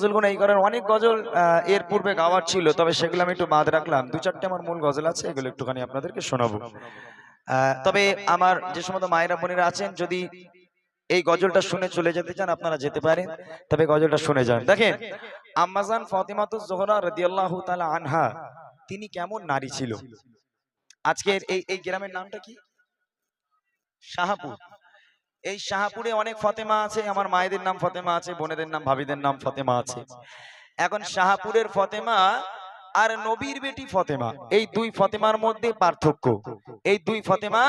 গজলগুলো এই কারণে অনেক গজল এর পূর্বে গাওয়ার ছিল, তবে সেগুলো আমি একটু বাদ রাখলাম। দু চারটে আমার মূল গজল আছে, এগুলো একটুখানি আপনাদেরকে শোনাবো। তবে আমার যে সমস্ত মায়েরা বোনেরা আছেন, যদি এই গজলটা শুনে চলে যেতে চান, আপনারা যেতে পারেন। তবে গজলটা শুনে যান। দেখেন, আম্মাজান ফাতিমাতু জোহরা রাদিয়াল্লাহু তাআলা আনহা, তিনি কেমন নারী ছিল? আজকের এই এই গ্রামের নামটা কি? শাহাপুর এই শাহাপুরে অনেক ফতেমা আছে, আমার মায়েদের নাম ফতেমা আছে, বোনেদের নাম, ভাবিদের নাম ফতেমা আছে। এখন শাহাপুরের ফতেমা আর নবীর বেটি ফতেমা, এই দুই ফতেমার মধ্যে পার্থক্য। এই দুই ফতেমা,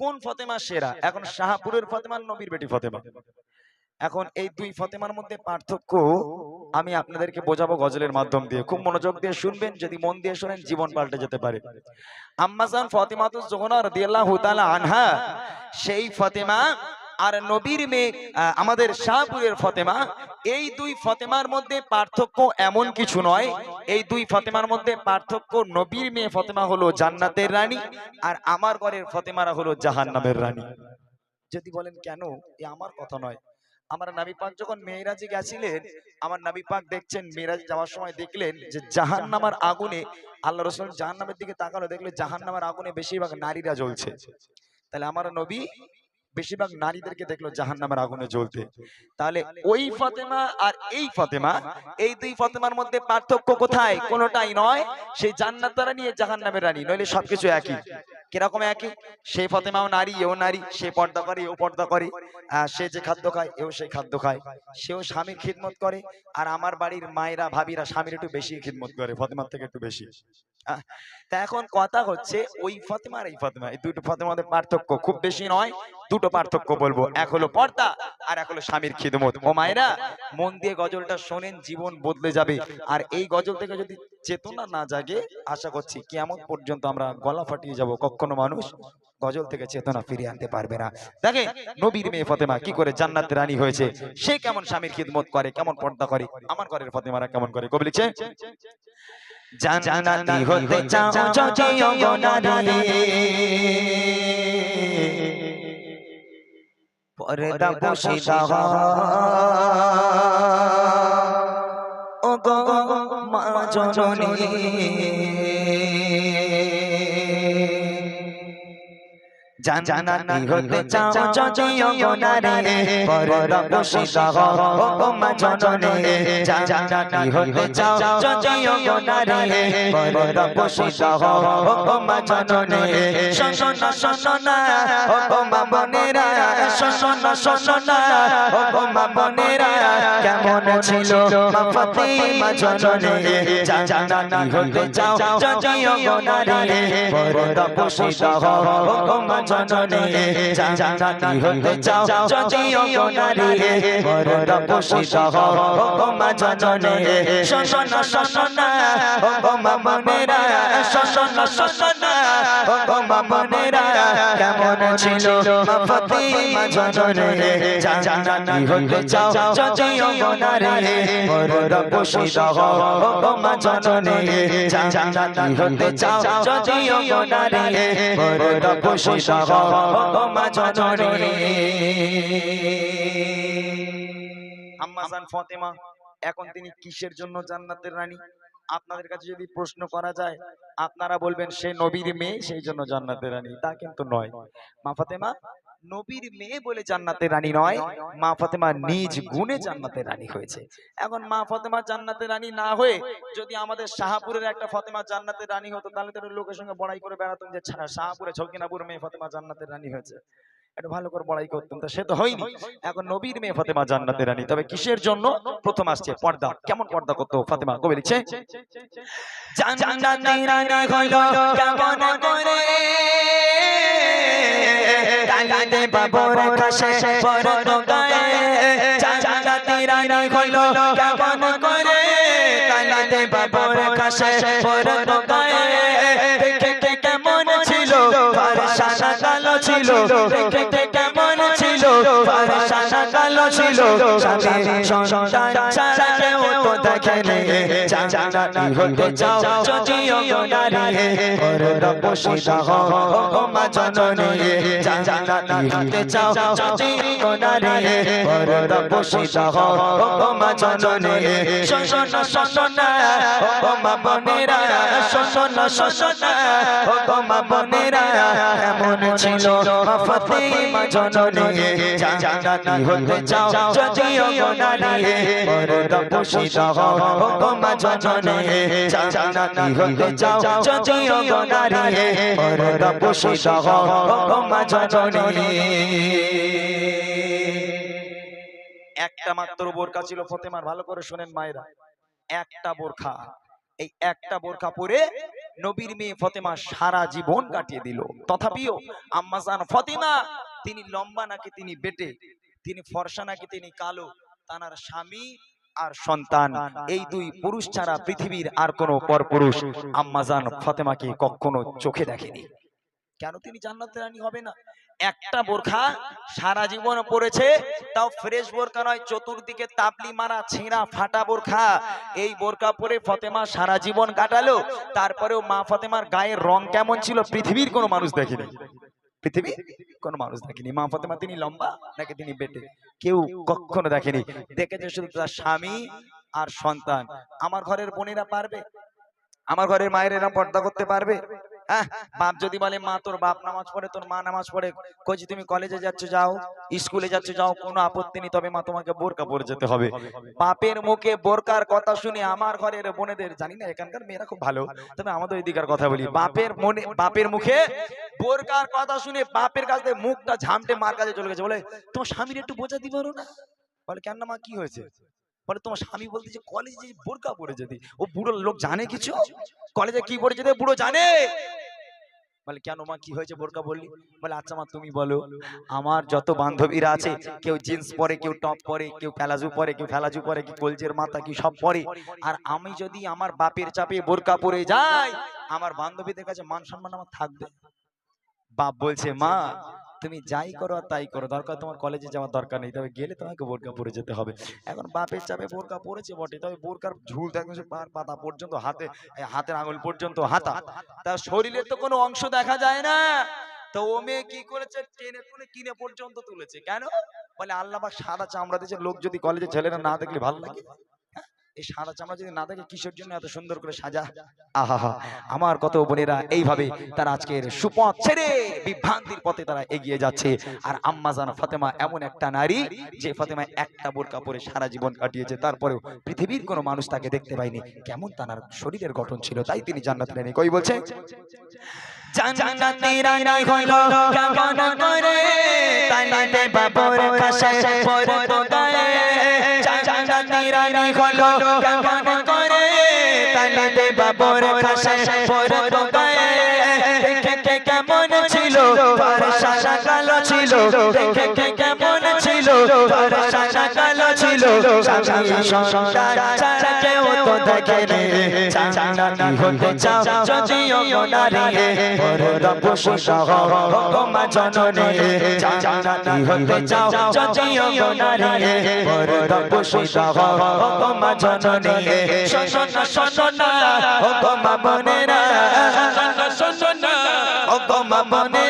কোন ফতেমা সেরা? এখন শাহাপুরের ফতেমা নবীর বেটি ফতেমা। এখন এই দুই ফতেমার মধ্যে পার্থক্য আমি আপনাদেরকে বোঝাবো গজলের মাধ্যম দিয়ে। খুব মনোযোগ দিয়ে। শুনবেন যদি মন দিয়ে শোনেন জীবন পাল্টে যেতে পারে। আম্মাজান ফতেমাতু জোহরা রাদিয়াল্লাহু তাআলা আনহা। সেই ফতেমা আর নবীর মেয়ে আমাদের শাহপুরের ফতেমা। এই দুই ফতেমার মধ্যে পার্থক্য এমন কিছু নয়। এই দুই ফতেমার মধ্যে পার্থক্য নবীর মেয়ে ফতেমা হলো জান্নাতের রানী আর আমার ঘরের ফতেমারা হলো জাহান্নামের রানী। যদি বলেন কেন? এ আমার কথা নয়। আমার নাবি পাক যখন মেয়েরাজে গেছিলেন আমার নাবি পাক দেখছেন মেয়েরাজ যাওয়ার সময় দেখলেন যে জাহান নামার আগুনে আল্লাহ রসুল জাহান নামের দিকে তাকালো দেখলে জাহান্নামের আগুনে বেশিরভাগ নারীরা জ্বলছে। তাহলে আমার নবী বেশিরভাগ নারীদেরকে দেখল জাহান্নামের আগুনে জ্বলতে তাহলে ওই ফাতেমা আর এই ফাতেমা এই দুই ফাতেমার মধ্যে পার্থক্য কোথায়? কোনোটাই নয়। সেই জান্নাত রানী আর জাহান্নামের রানী। নইলে সবকিছু একই। কীরকম একই? সেই ফতেমাও নারী এও নারী সে পর্দা করে এও পর্দা করে। সে যে খাদ্য খায় এও সেই খাদ্য খায়। সেও স্বামীর খিদমত করে আর আমার বাড়ির মায়েরা ভাবিরা স্বামীর একটু বেশি খিদমত করে ফতেমার থেকে একটু বেশি। তা এখন কথা হচ্ছে ওই ফতেমা আর এই ফতেমা। এই দুটো ফতেমার পার্থক্য খুব বেশি নয় দুটো পার্থক্য বলব। এক হলো পর্দা আর এক হলো স্বামীর খিদমত। ও মায়েরা মন দিয়ে গজলটা শোনেন জীবন বদলে যাবে। আর এই গজল থেকে যদি চেতনা না জাগে আশা করছি কেমন পর্যন্ত আমরা গলা ফাটিয়ে যাব। কখনো মানুষ গজল থেকে চেতনা ফিরিয়ে আনতে পারবে না। দেখে নবীর মেয়ে ফতেমা কি করে জান্নাতের রানী হয়েছে? সে কেমন স্বামীর খিদমত করে কেমন পর্দা করে? আমার ঘরের ফতেমারা কেমন করে? কবি লিখছে জান্নাতি হতে চাও যদি গো নারী পর্দা পোশিদা ও গো মা জননী। জানানি হতে চাও গো নারী পর্দা পোশিদা ও মা জননী। জানানি হতে চাও যদি গো নারী পর্দা পোশিদা ও মা জননী। শোনা শোনা ও মা বনেরা। শোনা শোনা ও মা বনেরা। কেমন ছিল মা ফাতিমা জননী? জানানি হতে চাও গো নারী পর্দা পোশিদা ও মা জননী জানানি হতে চাও যদি গো নারী পর্দা পোশিদা ও মা জননী শোনা শোনা ও মা বনেরা শোনা শোনা ও মা বনেরা কেমন ছিল মা ফাতিমা জননী জানানি হতে চাও যদি গো নারী পর্দা পোশিদা ও মা জননী জানানি হতে চাও যদি গো নারী পর্দা ফাতেমা, এখন তিনি কিসের জন্য জান্নাতের রানী? আপনাদের কাছে যদি প্রশ্ন করা যায়, আপনারা বলবেন, সে নবীর মেয়ে, সেই জন্য জান্নাতের রানী। তা কিন্তু নয়। মা ফাতেমা নবীর মেয়ে বলে জান্নাতের রানী নয়, মা ফাতেমা নিজ গুণে জান্নাতের রানী হয়েছে। এখন মা ফাতেমা জান্নাতের রানী না হয়ে যদি আমাদের শাহপুরের একটা ফাতেমা জান্নাতের রানী হতো, তাহলে তো লোকের সঙ্গে বড়াই করে বেড়াতাম যে শাহপুরে ছকিনাপুর মেয়ে ফাতেমা জান্নাতের রানী হয়েছে। ভালো করে বড়াই করতাম। তা সে তো হয়নি। এখন নবীর মেয়ে ফাতেমা জান্নাতের রানী। তবে কিসের জন্য? প্রথম আসছে পর্দা। কেমন পর্দা করতো ফাতেমা? কবি লিখছে রানী কেমন করে কালিতে বাবর কাছে পরত গায়ে জান্নাতের রানী হইল কেমন করে? কালিতে বাবর কাছে পরত গায়ে দেখে কেমন ছিল? ফারসানা কালো ছিল। দেখে কেমন ছিল? ফারসানা কালো ছিল। স্বামী সন্তান তো দেখেনি জান্নাতি হতে চাও যদিও নারী ওরে তপস্বিতা হও মা জননী জান্নাতি হতে চাও যদিও নারী ওরে তপস্বিতা হও মা জননী শোষণ শোষণ ও মা বোনেরা শোষণ শোষণ গো মা এমন ছিল? হতে চাও, যদিও ওরে হও হতে চাও, যদিও ওরে হও একটা মাত্র বোরকা ছিল ফতেমার, ভালো করে শোনেন মায়েরা। একটা বোরখা, এই একটা বোরখা পরে নবীর মেয়ে ফতেমা সারা জীবন কাটিয়ে দিল। তথাপিও আম্মাজান ফতেমা, তিনি লম্বা নাকি তিনি বেটে, তিনি ফর্সা নাকি তিনি কালো, তানার স্বামী আর সন্তান। এই দুই পুরুষ ছাড়া পৃথিবীর আর কোনো পরপুরুষ আম্মাজান ফতেমাকে কখনো চোখে দেখেনি। কেন তিনি জান্নাতের রানী হবে না? একটা বোরখা সারা জীবন পড়েছে তাও ফ্রেশ বোরখা নয়, চতুর্দিকে তাপলি মারা, ছেঁড়া, ফাটা বোরখা। এই বোরখা পরে ফতেমা সারা জীবন কাটালো, তারপরেও মা ফতেমার গায়ের রং কেমন ছিল পৃথিবীর কোনো মানুষ দেখেনি। পৃথিবী কোনো মানুষ দেখেনি। মা ফতেমা তিনি লম্বা নাকি তিনি বেটে? কেউ কখনো দেখেনি। দেখেছে শুধু তার স্বামী আর সন্তান। আমার ঘরের বোনেরা পারবে? আমার ঘরের মায়ের পর্দা করতে পারবে? হ্যাঁ? বাপ যদি বলে, মা, তোর বাপ নামাজ পড়ে, তোর মা নামাজ পড়ে। কইছি, তুমি কলেজে যাচ্ছ, যাও। স্কুলে যাচ্ছ, যাও। কোনো আপত্তি নেই, তবে মা, তোমাকে বোরকা পরে যেতে হবে। বাপের মুখে বোরকার কথা শুনে আমার ঘরের বোনেদের, জানি না, এখানকার মেয়েরা খুব ভালো, তবে আমাদের ওইদিকার কথা বলি, বাপের মনে, বাপের মুখে বোরকার কথা শুনে বাপের কাছ থেকে মুখটা ঝামটে মার কাছে চলে গেছে। বলে, তোমার স্বামীর একটু বোঝা দিবে না? বলে, কেন মা, কি হয়েছে? বলে, তোমার স্বামী বলতে যে কলেজে বোরকা পরে যেতে ও বুড়ো লোক জানে কিছু? কলেজে কি পরে যেতে বুড়ো জানে। বলে কেন মা কি হয়েছে বোরকা বললি বলে আচ্ছা মা তুমি বলো আমার যত বান্ধবীরা আছে কেউ জিন্স পরে কেউ টপ পরে কেউ প্যালাজু পরে কেউ ফেলাজু পরে কেউ কলজের মাথা কি সব পরে। আর আমি যদি আমার বাপের চাপে বোরকা পরে যাই আমার বান্ধবীদের কাছে মান সম্মান আমার থাকবে। বাপ বলছে মা তুমি যাই করো আর তাই করো। দরকার তোমার কলেজে যাওয়ার দরকার নেই, তবে গেলে তোমাকে বোরকা পরে যেতে হবে। এখন বাপের চাপে বোরকা পরেছে বটে, তবে বোরকার ঝুল পার পাতা পর্যন্ত, হাতে হাতের আঙুল পর্যন্ত হাতা। তার শরীরের তো কোনো অংশ দেখা যায় না। তো ও মেয়ে কি করেছে? টেনে টুনে কিনে পর্যন্ত তুলেছে। কেন? বলে আল্লাহ সাদা চামড়া দিয়েছে। লোক যদি কলেজে ছেলেরা না দেখলে ভালো লাগে? এই সাদা চামড়া যদি না দেখে কিসের জন্য এত সুন্দর করে সাজা? আহা আমার কত বোনেরা এইভাবে তারা আজকের সুপথ ছেড়ে বিভ্রান্তির পথে তারা এগিয়ে যাচ্ছে। আর আম্মাজান ফাতেমা এমন একটা নারী, যে ফাতেমা একটা বোরকা পরে সারা জীবন কাটিয়েছে। তারপরেও পৃথিবীর কোনো মানুষ তাকে দেখতে পায়নি। কেমন তার শরীরের গঠন ছিল, তাই তিনি জান্নাত নেনি কই বলছে? জান্নাতি রানী হইল কেমন করে? তাইতে বাবর কাছে পরে তো গায়ে রানী হলো কেমন করে তাইতে বাবর কাছে পরে তো গায়ে দেখে কেমন ছিল তার সাদা কালো ছিল দেখে কেমন ছিল কালো ছিল তো দেখেনি। জান্নাতি হতে চাও যদিও নারী হও গো মা জননী। জান্নাতি হতে চাও যদিও নারী হও গো মা জননী। না শোনো না ও গো মা বোনেরা শোনো না ও গো মা বোনেরা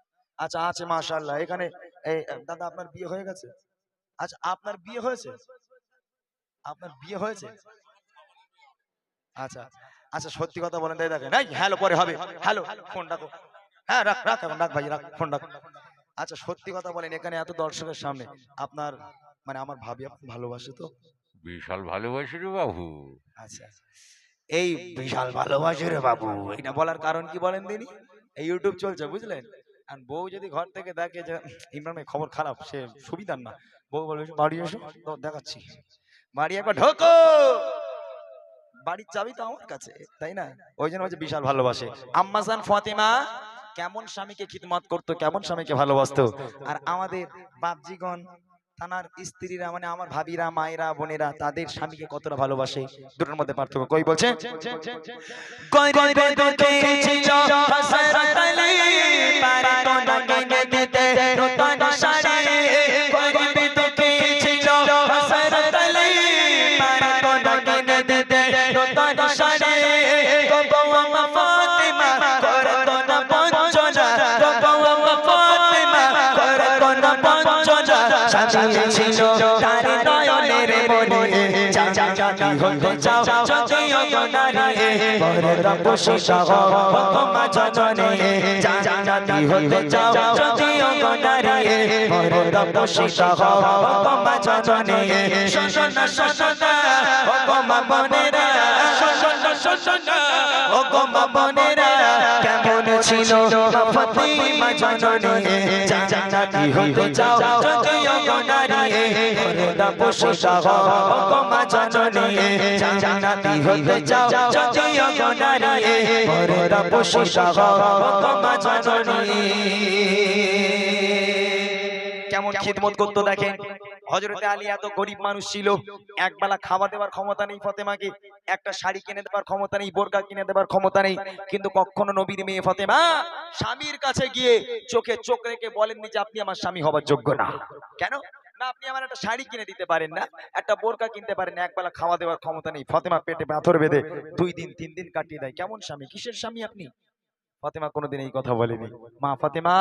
আচ্ছা আছে মাশাআল্লাহ। এখানে এই দাদা আপনার বিয়ে হয়ে গেছে? আচ্ছা আপনার বিয়ে হয়েছে? আপনার বিয়ে হয়েছে? আচ্ছা আচ্ছা সত্যি কথা বলেন তাই দেখেন। এই হ্যালো পরে হবে। হ্যালো ফোন রাখো হ্যাঁ রাখ রাখ এখন রাখ ভাই রাখ ফোন রাখ আচ্ছা সত্যি কথা বলেন এখানে এত দর্শকের সামনে আপনার মানে আমার ভাবি আপনি ভালোবাসে তো? বিশাল ভালোবাসি রে বাবু। আচ্ছা এই বিশাল ভালোবাসে রে বাবু। এটা বলার কারণ কি বলেন দিনি এই ইউটিউব চলছে বুঝলেন? আর বউ যদি ঘর থেকে দেখে যে ইমরান ভাই খবর খারাপ সে সুবিধার না। বউ বলবে বাড়ি এসো। তো দেখাচ্ছি। বাড়ি একবার ঢোকো! বাড়ির চাবি তো আমার কাছে তাই না? ওই জন্য হচ্ছে বিশাল ভালোবাসে। আম্মাজান ফাতেমা কেমন স্বামীকে খিদমত করতো কেমন স্বামীকে ভালোবাসতো? আর আমাদের বাপজিগণ তানার স্ত্রীরা মানে আমার ভাবিরা মায়েরা বোনেরা তাদের স্বামীকে কতটা ভালোবাসে দুটোর মধ্যে পার্থক্য কই বলছে পঞ্চনা ছিল তার নয়নের মনে জানি হতে চাও গো নারী পরদা বসে সহ ক্ষমা জননে জানি হতে চাও গো নারী পরদা বসে সহ ক্ষমা জননে শোষণা শোষণা ও ক্ষমা বনেরা শোষণা শোষণা ও ক্ষমা বনেরা কেমন ছিল ফতিমা জননে জানি হতে চাও যদিও গো নারী পরদা বসে সহ ক্ষমা জননে জানি হতে চাও যদিও গো নারী পরদা বসে সহ ক্ষমা জননে কেমন খিদমত করতো দেখেন? হজরতে আলী এত গরিব মানুষ ছিল একবেলা খাওয়া দেওয়ার ক্ষমতা নেই ফতেমাকে। একটা শাড়ি কিনে দেবার ক্ষমতা নেই, বোরকা কিনে দেবার ক্ষমতা নেই। কিন্তু কখনো নবীর মেয়ে ফতেমা স্বামীর কাছে গিয়ে চোখে চোখ রেখে বলেননি যে আপনি আমার স্বামী হবার যোগ্য না। কেন? না, আপনি আমার একটা শাড়ি কিনে দিতে পারেন না, একটা বোরকা কিনতে পারেন না, একবেলা খাওয়া দেওয়ার ক্ষমতা নেই। ফতেমা পেটে পাথর বেঁধে দুই দিন, তিন দিন কাটিয়ে দেয়। কেমন স্বামী? কিসের স্বামী আপনি? ফাতেমা কোনোদিন এই কথা বলেনি। মা ফাতেমা,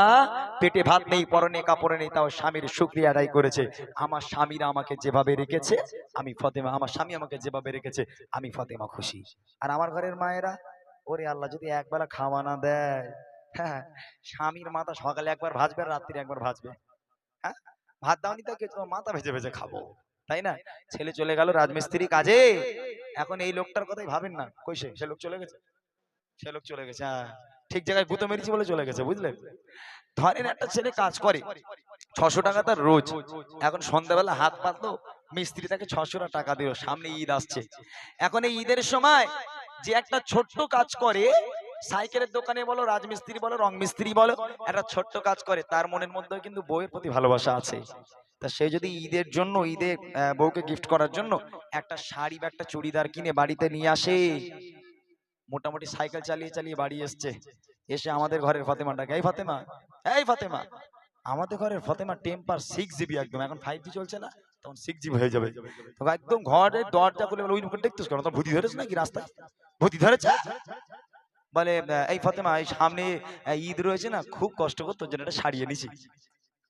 পেটে ভাত নেই, পরনে কাপড়ে নেই, তাও স্বামীর শুক্রিয়া আদায় করেছে। আমার স্বামীরা আমাকে যেভাবে রেখেছে, আমি ফতেমা, আমার স্বামী আমাকে যেভাবে রেখেছে, আমি ফতেমা খুশি। আর আমার ঘরের মায়েরা, ওরে আল্লাহ, যদি একবেলা খাওয়া না দেয় হ্যাঁ স্বামীর মাথা সকালে একবার ভাজবে আর রাত্রিরে একবার ভাজবে। হ্যাঁ ভাত দাওনি তো তোমার মাথা ভেজে ভেজে খাব। তাই না? ছেলে চলে গেল রাজমিস্ত্রি কাজে। এখন এই লোকটার কথাই ভাবেন না। কইসে সে লোক চলে গেছে? সে লোক চলে গেছে হ্যাঁ। ঠিক জায়গায় গুঁতো মেরেছি বলে চলে গেছে, বুঝলেন? ধরেন একটা ছেলে কাজ করে, ছশো টাকা তার রোজ। এখন সন্ধ্যাবেলা হাত পাতলো, মিস্ত্রি তাকে ছশো টাকা দিল, সামনে ঈদ আসছে। এখন এই ঈদের সময় যে একটা ছোট্ট কাজ করে, সাইকেলের দোকানে বলো, রাজমিস্ত্রি বলো, রং মিস্ত্রি বলো, একটা ছোট্ট কাজ করে, তার মনের মধ্যে কিন্তু বউয়ের প্রতি ভালোবাসা আছে। তা সে যদি ঈদের জন্য, ঈদে বউকে গিফট করার জন্য একটা শাড়ি বা একটা চুড়িদার কিনে বাড়িতে নিয়ে আসে মোটামুটি সাইকেল চালিয়ে চালিয়ে বাড়ি এসছে। এসে আমাদের ঘরের ফাতেমাটাকে এই ফাতেমা এই ফাতেমা। আমাদের ঘরের ফাতেমা টেম্পার সিক্স জিবি একদম এখন ফাইভ জি চলছে না তখন সিক্স জিবি হয়ে যাবে। তো একদম ঘরের দরজা খুলে বলে ওই মুখে দেখতেছ কেন? তোর ভূতি ধরেছে নাকি রাস্তায়? ভূতি ধরেছে? বলে এই ফাতেমা এই সামনে ঈদ রয়েছে না খুব কষ্ট করতো যেন এটা সারিয়ে নিছি।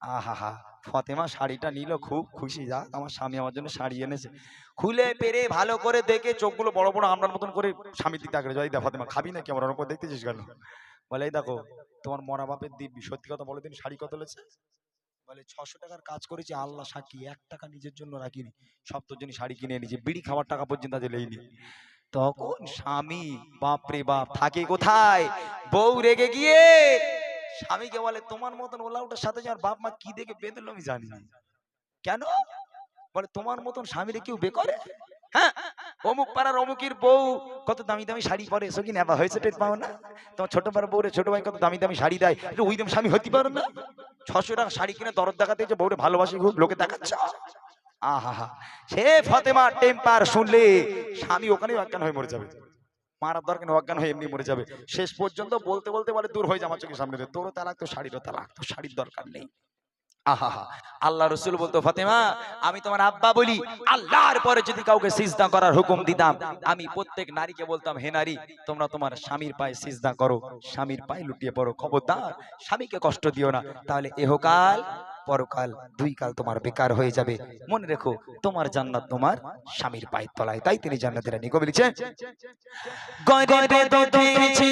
আহা হা ফাতেমা শাড়িটা নিল, খুব খুশি, যাক, আমার স্বামী আমার জন্য শাড়ি এনেছে। খুলে পেরে ভালো করে দেখে চোখগুলো বড় বড় আমরার মতন করে স্বামীর দিকে তাকালে যাই। দা ফাতেমা, খাবি নাকি আমার? ওরকম দেখতেছিস কেন? বলে, এই দেখো, তোমার মরা বাপের দিব্যি, সত্যি কথা বলে দিন শাড়ি কত লেছে? বলে, ছশো টাকার কাজ করেছি, আল্লাহ সাক্ষী, এক টাকা নিজের জন্য রাখিনি। সব তোর জন্য শাড়ি কিনে এনেছি, বিড়ি খাওয়ার টাকা পর্যন্ত আজ লেইনি। তখন স্বামী, বাপরে বাপ, থাকে কোথায়? বউ রেগে গিয়ে স্বামীকে বলে, তোমার মতন ওলা ওটার সাথে যার বাপ মা কি দেখে বেঁধেলো আমি জানি কেন? বলে, তোমার মতন স্বামীরে কেউ বে করে? হ্যাঁ? অমুক পাড়ার অমুকের বউ, কত দামি দামি শাড়ি পরে এসো কি নেবা হয়েছে টের পাও না? তোমার ছোট পাড়ার বউরে ছোট ভাই কত দামি দামি শাড়ি দেয়? একটু ওই দাম স্বামী হতে পারো না? ছশো টাকা শাড়ি কিনে দরদ দেখাতে যে বউরে ভালোবাসি খুব, লোকে দেখাচ্ছ। আহা হা সে ফতেমা টেম্পার শুনলে স্বামী ওখানেই অজ্ঞান হয়ে মরে যাবে। মারার দরকার অজ্ঞান হয়ে এমনি মরে যাবে। শেষ পর্যন্ত বলতে বলতে বলে দূর হয়ে আমার চোখের সামনে। তোরও তালাক তো শাড়িরও তালাক তো শাড়ির দরকার নেই। আহা আল্লাহ রসুল বলতো, ফাতেমা, আমি তোমার আব্বা বলি, আল্লাহর পরে যদি কাউকে সিজদা করার হুকুম দিতাম, আমি প্রত্যেক নারীকে বলতাম, হে নারী, তোমরা তোমার স্বামীর পায়ে সিজদা করো, স্বামীর পায়ে লুটিয়ে পড়ো। খবরদার, স্বামীকে কষ্ট দিও না। তাহলে এহকাল পরকাল দুই কাল তোমার বেকার হয়ে যাবে। মনে রেখো, তোমার জান্নাত তোমার স্বামীর পায়ের তলায়। তাই তিনি জান্নাতের রানী কবি লিখছেন গরিবে দুঃখী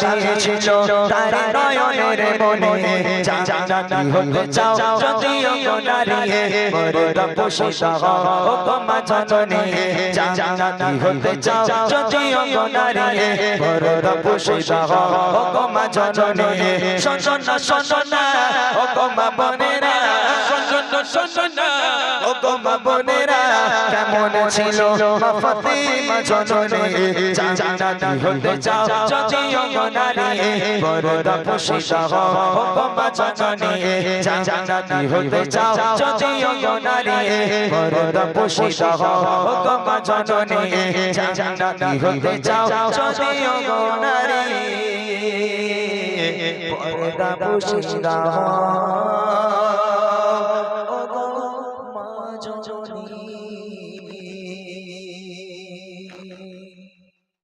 তবু আমার ফাতেমা করতো না বঞ্চনা স্বামী ছিল তার নয়নের মনে। জানানি হতে চাও যদিও গো নারী মরদ পোষিতা ও তোমা জননী জানানি হতে চাও যদিও গো নারী মরদ পোষিতা ও তোমা জননী শোনো না শোনো না ও বোনেরা শোনো না শোনো। না ও তোমা বোনেরা, কেমন ছিল মা ফাতিমা জননী? জানানি হতে চাও যদিও গো নারী মরদ পোষিতা ও তোমা জননী জানানি হতে চাও যদিও গো নারী মরদ পোষিতা ও তোমা জননী জানানি হতে চাও যদিও গো নারী পর্দা পোষিতা